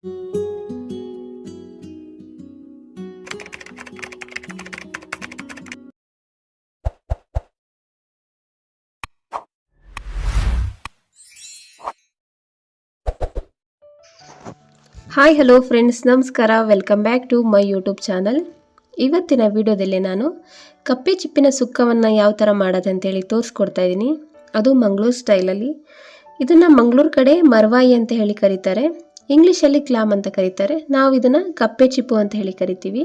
Hi hello friends ನಮಸ್ಕಾರ welcome back to my YouTube channel ಇವತ್ತಿನ ವಿಡಿಯೋದಲ್ಲಿ ನಾನು ಕಪ್ಪೆ ಚಿಪ್ಪಿನ ಸುಕ್ಕವನ್ನು ಯಾವ ಥರ ಮಾಡೋದಂತೇಳಿ ತೋರಿಸ್ಕೊಡ್ತಾ ಇದ್ದೀನಿ ಅದು ಮಂಗಳೂರು ಸ್ಟೈಲಲ್ಲಿ ಇದನ್ನು ಮಂಗಳೂರು ಕಡೆ ಮರವಾಯಿ ಅಂತ ಹೇಳಿ ಕರೀತಾರೆ. ಇಂಗ್ಲೀಷಲ್ಲಿ ಕ್ಲಾಮ್ ಅಂತ ಕರೀತಾರೆ. ನಾವು ಇದನ್ನು ಕಪ್ಪೆ ಚಿಪ್ಪು ಅಂತ ಹೇಳಿ ಕರಿತೀವಿ.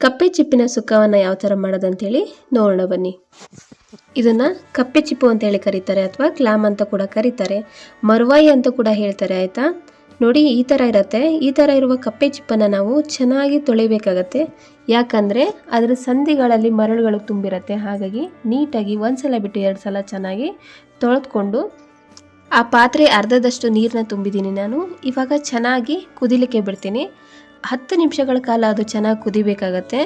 ಕಪ್ಪೆ ಚಿಪ್ಪಿನ ಸುಕ್ಕವನ್ನು ಯಾವ ಥರ ಮಾಡೋದಂತೇಳಿ ನೋಡೋಣ ಬನ್ನಿ. ಇದನ್ನು ಕಪ್ಪೆ ಚಿಪ್ಪು ಅಂತ ಹೇಳಿ ಕರೀತಾರೆ ಅಥವಾ ಕ್ಲಾಮ್ ಅಂತ ಕೂಡ ಕರೀತಾರೆ. ಮರುವಾಯಿ ಅಂತ ಕೂಡ ಹೇಳ್ತಾರೆ, ಆಯಿತಾ? ನೋಡಿ, ಈ ಥರ ಇರುತ್ತೆ. ಈ ಥರ ಇರುವ ಕಪ್ಪೆ ಚಿಪ್ಪನ್ನು ನಾವು ಚೆನ್ನಾಗಿ ತೊಳಿಬೇಕಾಗತ್ತೆ. ಯಾಕಂದರೆ ಅದರ ಸಂಧಿಗಳಲ್ಲಿ ಮರಳುಗಳು ತುಂಬಿರುತ್ತೆ. ಹಾಗಾಗಿ ನೀಟಾಗಿ ಒಂದು ಸಲ ಬಿಟ್ಟು ಎರಡು ಸಲ ಚೆನ್ನಾಗಿ ತೊಳೆದ್ಕೊಂಡು ಆ ಪಾತ್ರೆ ಅರ್ಧದಷ್ಟು ನೀರನ್ನ ತುಂಬಿದ್ದೀನಿ ನಾನು. ಇವಾಗ ಚೆನ್ನಾಗಿ ಕುದಿಲಿಕ್ಕೆ ಬಿಡ್ತೀನಿ. ಹತ್ತು ನಿಮಿಷಗಳ ಕಾಲ ಅದು ಚೆನ್ನಾಗಿ ಕುದಿಬೇಕಾಗತ್ತೆ.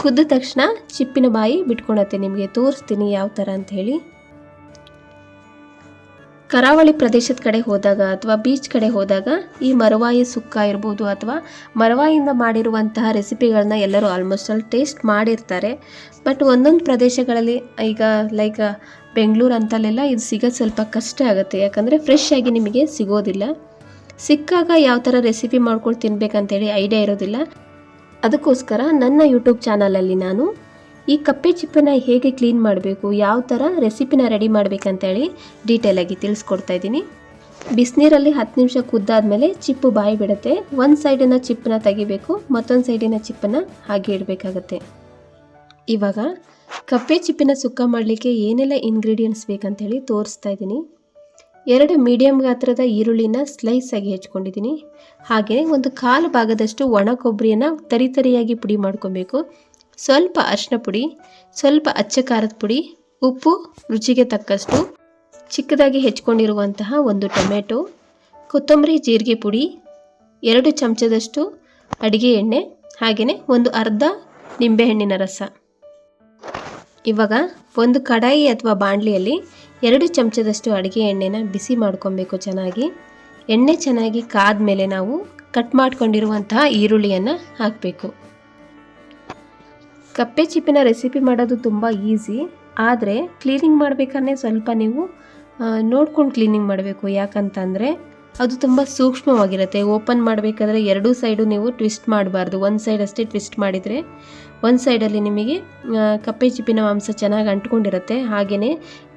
ಕುದ್ದ ತಕ್ಷಣ ಚಿಪ್ಪಿನ ಬಾಯಿ ಬಿಟ್ಕೊಳತ್ತೆ. ನಿಮಗೆ ತೋರಿಸ್ತೀನಿ ಯಾವ ಥರ ಅಂತ ಹೇಳಿ. ಕರಾವಳಿ ಪ್ರದೇಶದ ಕಡೆ ಹೋದಾಗ ಅಥವಾ ಬೀಚ್ ಕಡೆ ಹೋದಾಗ ಈ ಮರವಾಯಿ ಸುಕ್ಕ ಇರ್ಬೋದು ಅಥವಾ ಮರವಾಯಿಯಿಂದ ಮಾಡಿರುವಂತಹ ರೆಸಿಪಿಗಳನ್ನ ಎಲ್ಲರೂ ಆಲ್ಮೋಸ್ಟ್ ಆಲ್ ಟೇಸ್ಟ್ ಮಾಡಿರ್ತಾರೆ. ಬಟ್ ಒಂದೊಂದು ಪ್ರದೇಶಗಳಲ್ಲಿ ಈಗ ಲೈಕ್ ಬೆಂಗಳೂರು ಅಂತಲ್ಲೆಲ್ಲ ಇದು ಸಿಗೋದು ಸ್ವಲ್ಪ ಕಷ್ಟ ಆಗುತ್ತೆ. ಯಾಕಂದರೆ ಫ್ರೆಶ್ ಆಗಿ ನಿಮಗೆ ಸಿಗೋದಿಲ್ಲ. ಸಿಕ್ಕಾಗ ಯಾವ ಥರ ರೆಸಿಪಿ ಮಾಡ್ಕೊಂಡು ತಿನ್ಬೇಕಂತೇಳಿ ಐಡಿಯಾ ಇರೋದಿಲ್ಲ. ಅದಕ್ಕೋಸ್ಕರ ನನ್ನ ಯೂಟ್ಯೂಬ್ ಚಾನಲಲ್ಲಿ ನಾನು ಈ ಕಪ್ಪೆ ಚಿಪ್ಪನ್ನು ಹೇಗೆ ಕ್ಲೀನ್ ಮಾಡಬೇಕು, ಯಾವ ಥರ ರೆಸಿಪಿನ ರೆಡಿ ಮಾಡಬೇಕಂತೇಳಿ ಡೀಟೇಲಾಗಿ ತಿಳಿಸ್ಕೊಡ್ತಾ ಇದ್ದೀನಿ. ಬಿಸಿನೀರಲ್ಲಿ ಹತ್ತು ನಿಮಿಷ ಕುದ್ದಾದಮೇಲೆ ಚಿಪ್ಪು ಬಾಯಿ ಬಿಡುತ್ತೆ. ಒಂದು ಸೈಡಿನ ಚಿಪ್ಪನ್ನ ತೆಗಿಬೇಕು, ಮತ್ತೊಂದು ಸೈಡಿನ ಚಿಪ್ಪನ್ನು ಹಾಗೆ ಇಡಬೇಕಾಗತ್ತೆ. ಇವಾಗ ಕಪ್ಪೆ ಚಿಪ್ಪಿನ ಸುಕ್ಕ ಮಾಡಲಿಕ್ಕೆ ಏನೆಲ್ಲ ಇಂಗ್ರೀಡಿಯೆಂಟ್ಸ್ ಬೇಕಂತೇಳಿ ತೋರಿಸ್ತಾ ಇದ್ದೀನಿ. ಎರಡು ಮೀಡಿಯಮ್ ಗಾತ್ರದ ಈರುಳ್ಳಿನ ಸ್ಲೈಸ್ ಆಗಿ ಹೆಚ್ಕೊಂಡಿದ್ದೀನಿ. ಹಾಗೆ ಒಂದು ಕಾಲು ಭಾಗದಷ್ಟು ಒಣ ಕೊಬ್ಬರಿಯನ್ನು ತರಿ ತರಿಯಾಗಿ ಪುಡಿ ಮಾಡ್ಕೊಬೇಕು. ಸ್ವಲ್ಪ ಅರಿಶಿನ ಪುಡಿ, ಸ್ವಲ್ಪ ಅಚ್ಚ ಖಾರದ ಪುಡಿ, ಉಪ್ಪು ರುಚಿಗೆ ತಕ್ಕಷ್ಟು, ಚಿಕ್ಕದಾಗಿ ಹೆಚ್ಕೊಂಡಿರುವಂತಹ ಒಂದು ಟೊಮೆಟೊ, ಕೊತ್ತಂಬರಿ ಜೀರಿಗೆ ಪುಡಿ, ಎರಡು ಚಮಚದಷ್ಟು ಅಡಿಗೆ ಎಣ್ಣೆ, ಹಾಗೆಯೇ ಒಂದು ಅರ್ಧ ನಿಂಬೆಹಣ್ಣಿನ ರಸ. ಇವಾಗ ಒಂದು ಕಡಾಯಿ ಅಥವಾ ಬಾಣಲಿಯಲ್ಲಿ ಎರಡು ಚಮಚದಷ್ಟು ಅಡುಗೆ ಎಣ್ಣೆನ ಬಿಸಿ ಮಾಡ್ಕೊಬೇಕು ಚೆನ್ನಾಗಿ. ಎಣ್ಣೆ ಚೆನ್ನಾಗಿ ಕಾದ ಮೇಲೆ ನಾವು ಕಟ್ ಮಾಡ್ಕೊಂಡಿರುವಂತಹ ಈರುಳ್ಳಿಯನ್ನು ಹಾಕಬೇಕು. ಕಪ್ಪೆ ಚಿಪ್ಪಿನ ರೆಸಿಪಿ ಮಾಡೋದು ತುಂಬ ಈಸಿ, ಆದರೆ ಕ್ಲೀನಿಂಗ್ ಮಾಡಬೇಕಾದ್ರೆ ಸ್ವಲ್ಪ ನೀವು ನೋಡ್ಕೊಂಡು ಕ್ಲೀನಿಂಗ್ ಮಾಡಬೇಕು. ಯಾಕಂತಂದರೆ ಅದು ತುಂಬ ಸೂಕ್ಷ್ಮವಾಗಿರುತ್ತೆ. ಓಪನ್ ಮಾಡಬೇಕಾದ್ರೆ ಎರಡೂ ಸೈಡು ನೀವು ಟ್ವಿಸ್ಟ್ ಮಾಡಬಾರ್ದು. ಒಂದು ಸೈಡ್ ಅಷ್ಟೇ ಟ್ವಿಸ್ಟ್ ಮಾಡಿದರೆ ಒಂದು ಸೈಡಲ್ಲಿ ನಿಮಗೆ ಕಪ್ಪೆ ಚಿಪ್ಪಿನ ಮಾಂಸ ಚೆನ್ನಾಗಿ ಅಂಟ್ಕೊಂಡಿರುತ್ತೆ. ಹಾಗೆಯೇ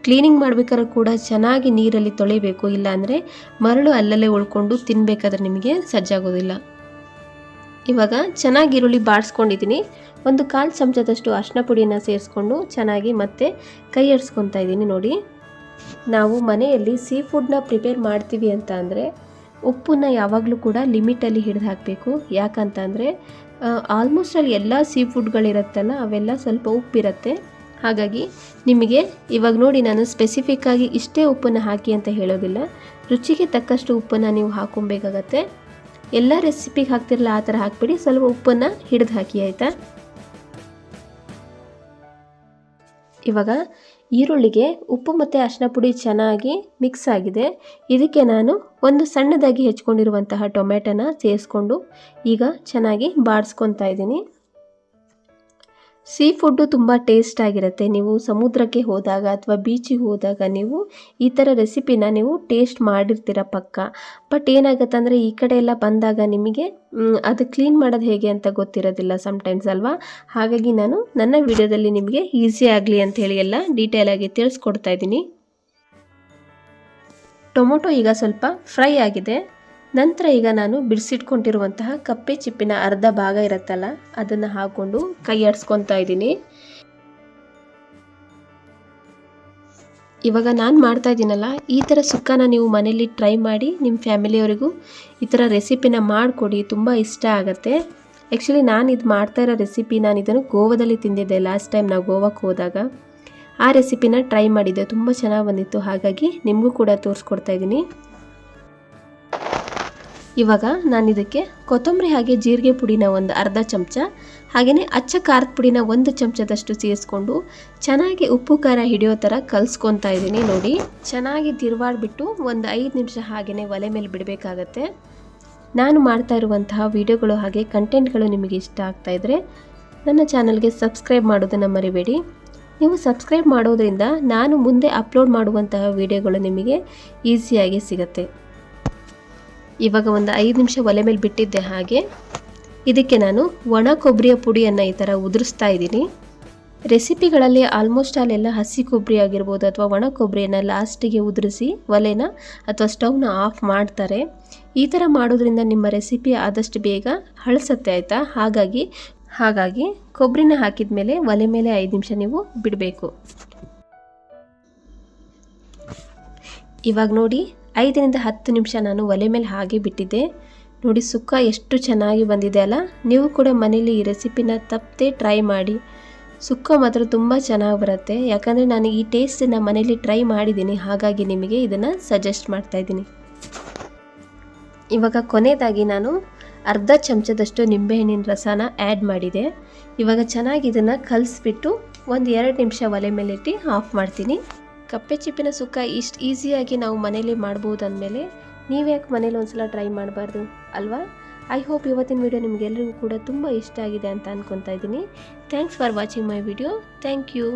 ಕ್ಲೀನಿಂಗ್ ಮಾಡಬೇಕಾದ್ರೆ ಕೂಡ ಚೆನ್ನಾಗಿ ನೀರಲ್ಲಿ ತೊಳಿಬೇಕು. ಇಲ್ಲಾಂದರೆ ಮರಳು ಅಲ್ಲಲ್ಲೇ ಉಳ್ಕೊಂಡು ತಿನ್ನಬೇಕಾದ್ರೆ ನಿಮಗೆ ಸಜ್ಜಾಗೋದಿಲ್ಲ. ಇವಾಗ ಚೆನ್ನಾಗಿ ಈರುಳ್ಳಿ ಬಾಡಿಸ್ಕೊಂಡಿದ್ದೀನಿ ಒಂದು ಕಾಲು ಚಮಚದಷ್ಟು ಅರಿಶಿನ ಪುಡಿನ ಸೇರಿಸ್ಕೊಂಡು ಚೆನ್ನಾಗಿ ಮತ್ತೆ ಕೈ ಆಡಿಸ್ಕೊತಾ ಇದ್ದೀನಿ ನೋಡಿ. ನಾವು ಮನೆಯಲ್ಲಿ ಸೀ ಫುಡ್ನ ಪ್ರಿಪೇರ್ ಮಾಡ್ತೀವಿ ಅಂತ ಅಂದರೆ ಉಪ್ಪನ್ನ ಯಾವಾಗಲೂ ಕೂಡ ಲಿಮಿಟಲ್ಲಿ ಹಿಡಿದು ಹಾಕಬೇಕು. ಯಾಕಂತಂದರೆ ಆಲ್ಮೋಸ್ಟ್ ಅಲ್ಲಿ ಎಲ್ಲ ಸೀ ಫುಡ್ಗಳಿರುತ್ತಲ್ಲ ಅವೆಲ್ಲ ಸ್ವಲ್ಪ ಉಪ್ಪಿರುತ್ತೆ. ಹಾಗಾಗಿ ನಿಮಗೆ ಇವಾಗ ನೋಡಿ ನಾನು ಸ್ಪೆಸಿಫಿಕ್ಕಾಗಿ ಇಷ್ಟೇ ಉಪ್ಪನ್ನು ಹಾಕಿ ಅಂತ ಹೇಳೋದಿಲ್ಲ. ರುಚಿಗೆ ತಕ್ಕಷ್ಟು ಉಪ್ಪನ್ನು ನೀವು ಹಾಕೊಬೇಕಾಗತ್ತೆ. ಎಲ್ಲ ರೆಸಿಪಿಗೆ ಹಾಕ್ತಿರಲ್ಲ ಆ ಥರ ಹಾಕ್ಬಿಡಿ. ಸ್ವಲ್ಪ ಉಪ್ಪನ್ನು ಹಿಡಿದು ಹಾಕಿ, ಆಯಿತಾ? ಇವಾಗ ಈರುಳ್ಳಿಗೆ ಉಪ್ಪು ಮತ್ತು ಅರಿಶಿನ ಪುಡಿ ಚೆನ್ನಾಗಿ ಮಿಕ್ಸ್ ಆಗಿದೆ. ಇದಕ್ಕೆ ನಾನು ಒಂದು ಸಣ್ಣದಾಗಿ ಹೆಚ್ಕೊಂಡಿರುವಂತಹ ಟೊಮೆಟೊನ ಸೇರಿಸ್ಕೊಂಡು ಈಗ ಚೆನ್ನಾಗಿ ಬಾಡಿಸ್ಕೊತಾ ಇದ್ದೀನಿ. ಸೀ ಫುಡ್ಡು ತುಂಬ ಟೇಸ್ಟ್ ಆಗಿರುತ್ತೆ. ನೀವು ಸಮುದ್ರಕ್ಕೆ ಹೋದಾಗ ಅಥವಾ ಬೀಚಿಗೆ ಹೋದಾಗ ನೀವು ಈ ಥರ ರೆಸಿಪಿನ ನೀವು ಟೇಸ್ಟ್ ಮಾಡಿರ್ತೀರ ಪಕ್ಕ. ಬಟ್ ಏನಾಗುತ್ತೆ ಅಂದರೆ ಈ ಕಡೆ ಎಲ್ಲ ಬಂದಾಗ ನಿಮಗೆ ಅದು ಕ್ಲೀನ್ ಮಾಡೋದು ಹೇಗೆ ಅಂತ ಗೊತ್ತಿರೋದಿಲ್ಲ ಸಮ್ಟೈಮ್ಸ್ ಅಲ್ವಾ? ಹಾಗಾಗಿ ನಾನು ನನ್ನ ವಿಡಿಯೋದಲ್ಲಿ ನಿಮಗೆ ಈಸಿ ಆಗಲಿ ಅಂತ ಹೇಳಿ ಎಲ್ಲ ಡೀಟೇಲಾಗಿ ತಿಳಿಸ್ಕೊಡ್ತಾ ಇದ್ದೀನಿ. ಟೊಮೊಟೊ ಈಗ ಸ್ವಲ್ಪ ಫ್ರೈ ಆಗಿದೆ. ನಂತರ ಈಗ ನಾನು ಬಿಡಿಸಿಟ್ಕೊಂಡಿರುವಂತಹ ಕಪ್ಪೆ ಚಿಪ್ಪಿನ ಅರ್ಧ ಭಾಗ ಇರುತ್ತಲ್ಲ, ಅದನ್ನು ಹಾಕ್ಕೊಂಡು ಕೈ ಆಡಿಸ್ಕೊತಾ ಇದ್ದೀನಿ. ಇವಾಗ ನಾನು ಮಾಡ್ತಾ ಇದ್ದೀನಲ್ಲ, ಈ ಥರ ಸುಕ್ಕನ ನೀವು ಮನೇಲಿ ಟ್ರೈ ಮಾಡಿ ನಿಮ್ಮ ಫ್ಯಾಮಿಲಿಯವರಿಗೂ ಈ ಥರ ರೆಸಿಪಿನ ಮಾಡಿಕೊಡಿ, ತುಂಬ ಇಷ್ಟ ಆಗುತ್ತೆ. ಆ್ಯಕ್ಚುಲಿ ನಾನು ಇದು ಮಾಡ್ತಾ ಇರೋ ರೆಸಿಪಿ ನಾನು ಇದನ್ನು ಗೋವಾದಲ್ಲಿ ತಿಂದಿದ್ದೆ ಲಾಸ್ಟ್ ಟೈಮ್ ನಾವು ಗೋವಾಕ್ಕೆ ಹೋದಾಗ. ಆ ರೆಸಿಪಿನ ಟ್ರೈ ಮಾಡಿದ್ದೆ, ತುಂಬ ಚೆನ್ನಾಗಿ ಬಂದಿತ್ತು, ಹಾಗಾಗಿ ನಿಮಗೂ ಕೂಡ ತೋರಿಸ್ಕೊಡ್ತಾ ಇದ್ದೀನಿ. ಇವಾಗ ನಾನು ಇದಕ್ಕೆ ಕೊತ್ತಂಬರಿ ಹಾಗೆ ಜೀರಿಗೆ ಪುಡಿನ ಒಂದು ಅರ್ಧ ಚಮಚ ಹಾಗೆಯೇ ಅಚ್ಚ ಖಾರದ ಪುಡಿನ ಒಂದು ಚಮಚದಷ್ಟು ಸೇರಿಸ್ಕೊಂಡು ಚೆನ್ನಾಗಿ ಉಪ್ಪು, ಖಾರ ಹಿಡಿಯೋ ಥರ ಕಲಿಸ್ಕೊತಾ ಇದ್ದೀನಿ ನೋಡಿ. ಚೆನ್ನಾಗಿ ತಿರುವಾಡ್ಬಿಟ್ಟು ಒಂದು ಐದು ನಿಮಿಷ ಹಾಗೆಯೇ ಒಲೆ ಮೇಲೆ ಬಿಡಬೇಕಾಗತ್ತೆ. ನಾನು ಮಾಡ್ತಾ ಇರುವಂತಹ ವೀಡಿಯೋಗಳು ಹಾಗೆ ಕಂಟೆಂಟ್ಗಳು ನಿಮಗೆ ಇಷ್ಟ ಆಗ್ತಾ ಇದ್ದರೆ ನನ್ನ ಚಾನಲ್ಗೆ ಸಬ್ಸ್ಕ್ರೈಬ್ ಮಾಡೋದನ್ನು ಮರಿಬೇಡಿ. ನೀವು ಸಬ್ಸ್ಕ್ರೈಬ್ ಮಾಡೋದ್ರಿಂದ ನಾನು ಮುಂದೆ ಅಪ್ಲೋಡ್ ಮಾಡುವಂತಹ ವಿಡಿಯೋಗಳು ನಿಮಗೆ ಈಸಿಯಾಗಿ ಸಿಗುತ್ತೆ. ಇವಾಗ ಒಂದು ಐದು ನಿಮಿಷ ಒಲೆ ಮೇಲೆ ಬಿಟ್ಟಿದ್ದೆ ಹಾಗೆ. ಇದಕ್ಕೆ ನಾನು ಒಣ ಕೊಬ್ಬರಿಯ ಪುಡಿಯನ್ನು ಈ ಥರ ಉದುರಿಸ್ತಾ ಇದ್ದೀನಿ. ರೆಸಿಪಿಗಳಲ್ಲಿ ಆಲ್ಮೋಸ್ಟ್ ಅಲ್ಲೆಲ್ಲ ಹಸಿ ಕೊಬ್ಬರಿ ಆಗಿರ್ಬೋದು ಅಥವಾ ಒಣ ಕೊಬ್ಬರಿಯನ್ನು ಲಾಸ್ಟಿಗೆ ಉದುರಿಸಿ ಒಲೆನ ಅಥವಾ ಸ್ಟವ್ನ ಆಫ್ ಮಾಡ್ತಾರೆ. ಈ ಥರ ಮಾಡೋದ್ರಿಂದ ನಿಮ್ಮ ರೆಸಿಪಿ ಆದಷ್ಟು ಬೇಗ ಹಳಸತ್ತೆ ಆಯಿತಾ? ಹಾಗಾಗಿ ಹಾಗಾಗಿ ಕೊಬ್ಬರಿನ ಹಾಕಿದ ಮೇಲೆ ಒಲೆ ಮೇಲೆ ಐದು ನಿಮಿಷ ನೀವು ಬಿಡಬೇಕು. ಇವಾಗ ನೋಡಿ ಐದರಿಂದ ಹತ್ತು ನಿಮಿಷ ನಾನು ಒಲೆ ಮೇಲೆ ಹಾಗೆ ಬಿಟ್ಟಿದ್ದೆ. ನೋಡಿ ಸುಕ್ಕ ಎಷ್ಟು ಚೆನ್ನಾಗಿ ಬಂದಿದೆ ಅಲ್ಲ? ನೀವು ಕೂಡ ಮನೇಲಿ ಈ ರೆಸಿಪಿನ ತಪ್ಪದೆ ಟ್ರೈ ಮಾಡಿ. ಸುಕ್ಕ ಮಾತ್ರ ತುಂಬ ಚೆನ್ನಾಗಿ ಬರುತ್ತೆ. ಯಾಕಂದರೆ ನಾನು ಈ ಟೇಸ್ಟನ್ನ ಮನೇಲಿ ಟ್ರೈ ಮಾಡಿದ್ದೀನಿ. ಹಾಗಾಗಿ ನಿಮಗೆ ಇದನ್ನು ಸಜೆಸ್ಟ್ ಮಾಡ್ತಾ ಇದ್ದೀನಿ. ಇವಾಗ ಕೊನೆಯದಾಗಿ ನಾನು ಅರ್ಧ ಚಮಚದಷ್ಟು ನಿಂಬೆಹಣ್ಣಿನ ರಸನ ಆ್ಯಡ್ ಮಾಡಿದೆ. ಇವಾಗ ಚೆನ್ನಾಗಿ ಇದನ್ನು ಕಲಿಸ್ಬಿಟ್ಟು ಒಂದು ಎರಡು ನಿಮಿಷ ಒಲೆ ಮೇಲಿಟ್ಟು ಆಫ್ ಮಾಡ್ತೀನಿ. ಕಪ್ಪೆ ಚಿಪ್ಪಿನ ಸುಕ್ಕ ಇಷ್ಟು ಈಸಿಯಾಗಿ ನಾವು ಮನೇಲಿ ಮಾಡ್ಬೋದು ಅಂದಮೇಲೆ ನೀವ್ಯಾಕೆ ಮನೇಲಿ ಒಂದ್ಸಲ ಟ್ರೈ ಮಾಡಬಾರ್ದು, ಅಲ್ವಾ? ಐ ಹೋಪ್ ಇವತ್ತಿನ ವಿಡಿಯೋ ನಿಮಗೆಲ್ಲರಿಗೂ ಕೂಡ ತುಂಬ ಇಷ್ಟ ಆಗಿದೆ ಅಂತ ಅಂದ್ಕೊತಾ ಇದ್ದೀನಿ. Thanks for watching my video thank you